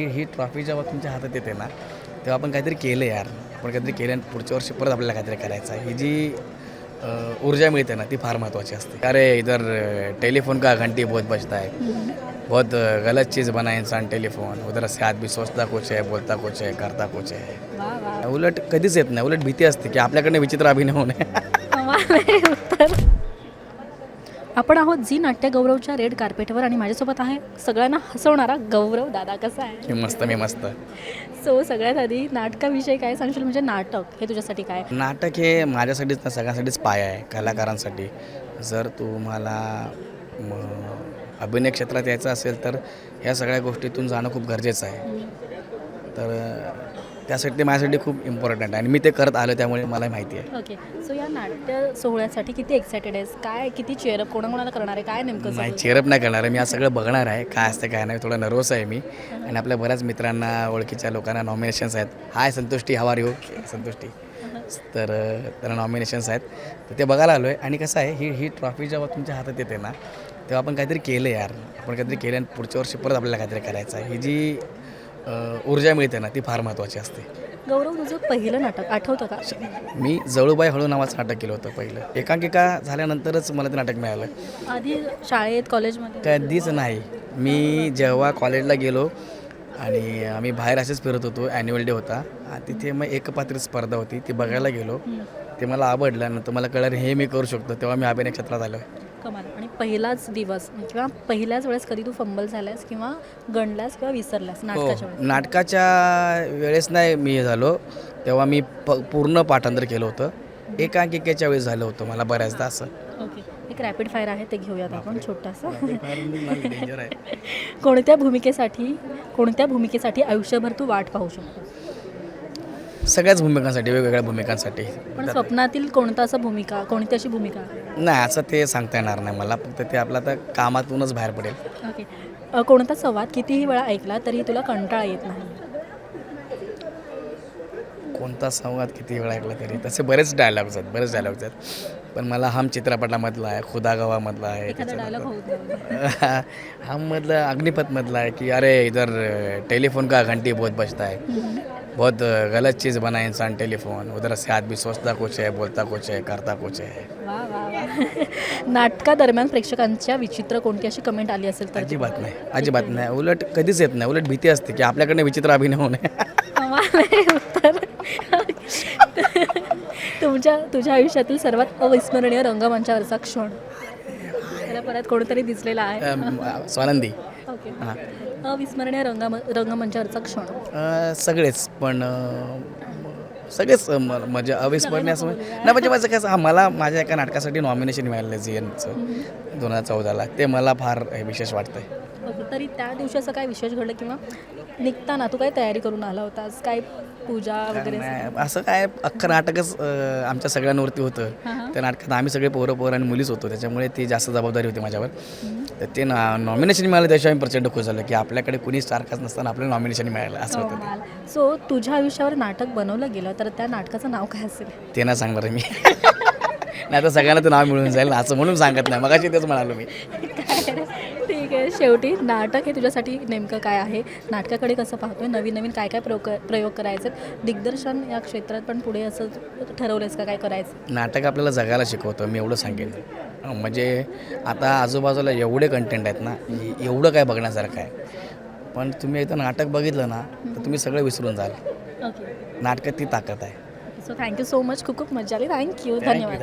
ही- trophy जेव्हा तुमच्या हातात येते ना तेव्हा आपण काहीतरी केलं यार. आपण काहीतरी केलं आणि पुढच्या वर्षी परत आपल्याला काहीतरी करायचं आहे. ही जी ऊर्जा मिळते ना ती फार महत्त्वाची असते. अरे इधर टेलीफोन का घंटी बहुत बजता है. बहुत गलत चीज़ बना इंसान टेलीफोन. उधर से आदमी सोचता कुछ है बोलता कुछ है करता कुछ है. वा उलट कधीच येत नाही. उलट भीती असते की आपल्याकडनं विचित्र अभिनय होऊ आपण आहोत जी नाट्य गौरवच्या रेड कार्पेटवर आणि माझ्यासोबत आहे सगळ्यांना हसवणारा गौरव दादा. कसा आहे? मी मस्त मी मस्त. सो सगळ्यात आधी नाटकाविषयी काय सांगशील? म्हणजे नाटक हे तुझ्यासाठी काय? नाटक हे माझ्यासाठीच ना सगळ्यांसाठीच पाय आहे कलाकारांसाठी. जर तुम्हाला अभिनय क्षेत्रात यायचं असेल तर ह्या सगळ्या गोष्टीतून जाणं खूप गरजेचं आहे. तर त्यासाठी ते माझ्यासाठी खूप इम्पॉर्टंट आहे. आणि मी ते करत आलो त्यामुळे मला माहिती आहे. ओके सो या नाट्य सोहळ्यासाठी किती एक्सायटेड आहेस? काय किती चेअरअप कोणाकोणाला करणार आहे? काय नेमकं नाही? चेअरअप नाही करणार आहे. मी आज सगळं बघणार आहे. काय असतं काय नाही. थोडा नर्वस आहे मी. आणि आपल्या बऱ्याच मित्रांना ओळखीच्या लोकांना नॉमिनेशन्स आहेत. हाय संतुष्टी. हवार यू संतुष्टी. तर अ, त्यांना नॉमिनेशन्स आहेत. तर ते बघायला आलो आहे आणि कसं आहे ही ही ट्रॉफी जेव्हा तुमच्या हातात येते ना तेव्हा आपण काहीतरी केलं यार. आपण काहीतरी केलं आणि पुढच्या वर्षी परत आपल्याला काहीतरी करायचं आहे. ही जी ऊर्जा मिळते ना ती फार महत्त्वाची असते. गौरव तुझं पहिलं नाटक आठवतं का? मी जळूबाई हळू नावाचं नाटक केलं होतं पहिलं. एकांकिका झाल्यानंतरच मला ते नाटक मिळालं. आधी शाळेत कॉलेजमध्ये? कधीच नाही. मी जेव्हा कॉलेजला गेलो आणि आम्ही बाहेर असेच फिरत होतो ॲन्युअल डे होता आणि तिथे मग एकपात्री स्पर्धा होती ती बघायला गेलो. ते मला आवडलं नंतर मला कळलं हे मी करू शकतो. तेव्हा मी अभिनय क्षेत्रात आलो. पहिलाच दिवस किंवा पहिल्याच वेळेस कधी तू फंबल झालास किंवा गणलास किंवा विसरलास नाटकाच्या वेळेस? हो नाटकाच्या वेळेस नाही मी हे झालो. तेव्हा मी प पूर्ण पाठांतर केलं होतं. एकांकिकेच्या वेळेस झालं होतं मला बऱ्याचदा असं. ओके. एक रॅपिड फायर आहे ते घेऊयात आपण छोटासा. डेंजर आहे. कोणत्या भूमिकेसाठी कोणत्या भूमिकेसाठी आयुष्यभर तू वाट पाहू शकतो? सगळ्याच भूमिकांसाठी वेगवेगळ्या भूमिकांसाठी. पण स्वप्नातील कोणता असं भूमिका कोणती अशी भूमिका? नाही असं ते सांगता येणार नाही मला. फक्त ते आपलं आता कामातूनच बाहेर पडेल. ओके. अ, कोणता संवाद कितीही वेळा ऐकला तरी तुला कंटाळा येत नाही? कोणता संवाद किती वेळा ऐकला तरी. तसे बरेच डायलॉग्स आहेत बरेच डायलॉग्स आहेत. पण मला हम चित्रपटामधला आहे खुदा गवामधला आहे. त्याच्यानंतर हममधलं अग्निपथमधला आहे कि अरे इधर टेलीफोन का घंटी बहुत बजता है। बहुत गलत चीज़ बना है इंसान टेलीफोन। उधर से आदमी सोचता कुछ है बोलता कुछ है करता कुछ है। नाटकादरम्यान प्रेक्षकांच्या विचित्र कोणती अशी कमेंट आली असेल तर? अजिबात नाही अजिबात नाही. उलट कधीच येत नाही. उलट भीती असते की आपल्याकडनं विचित्र अभिनय होऊ तुमच्या तुझ्या आयुष्यातील सर्वात अविस्मरणीय रंगमंचावरचा क्षण. त्याला परत कोणतरी दिसलेला आहे. स्वानंदी. ओके. हां. अविस्मरणीय रंगम रंगमंचावरचा क्षण. अ, सगळेच पण अ, सगळेच अ, म- म्हणजे अविस्मरणीय असं नाही म्हणजे माझं कसं हा मला माझ्या एका नाटकासाठी नॉमिनेशन मिळालेलं झी एनचं. दोन हजार चौदाला. ते मला फार हे विशेष वाटतंय. ओके. तरी त्या दिवशी असं काय विशेष घडलं किंवा निघताना तू काय तयारी करून आला होतास? काय पूजा वगैरे असं? नाही, असं काय अख्खं नाटकच अ, आमच्या सगळ्यांवरती होतं. त्या नाटकात आम्ही सगळे पोरं पोरं आणि मुलीच होतो. त्याच्यामुळे ती जास्त जबाबदारी होती माझ्यावर. तर ते ना नॉमिनेशन मिळालं त्याशिवाय मी प्रचंड खुश झालं की आपल्याकडे कुणी स्टारकाच नसताना आपल्याला नॉमिनेशन मिळालं असं होतं सो तुझ्या आयुष्यावर नाटक बनवलं गेलं तर त्या नाटकाचं नाव काय असेल? ते ना सांगणार आहे मी. नाही तर सगळ्यांना ते नाव मिळून जाईल असं म्हणून सांगत नाही. मगाशी तेच म्हणालो मी. ठीक आहे. शेवटी नाटक हे तुझ्यासाठी नेमकं काय आहे? नाटकाकडे कसं पाहतोय? नवीन नवीन काय काय प्रयोग प्रयोग करायचे? दिग्दर्शन या क्षेत्रात पण पुढे असं ठरवलंयस का? काय करायचं? नाटक आपल्याला जगायला शिकवतं मी एवढं सांगेन. म्हणजे आता आजूबाजूला एवढे कंटेंट आहेत ना एवढं काय बघण्यासारखं आहे. पण तुम्ही एकदा नाटक बघितलं ना तर तुम्ही सगळं विसरून जाल. नाटकात ती ताकद आहे. सो थँक्यू सो मच खूप खूप मजा आली. थँक्यू धन्यवाद.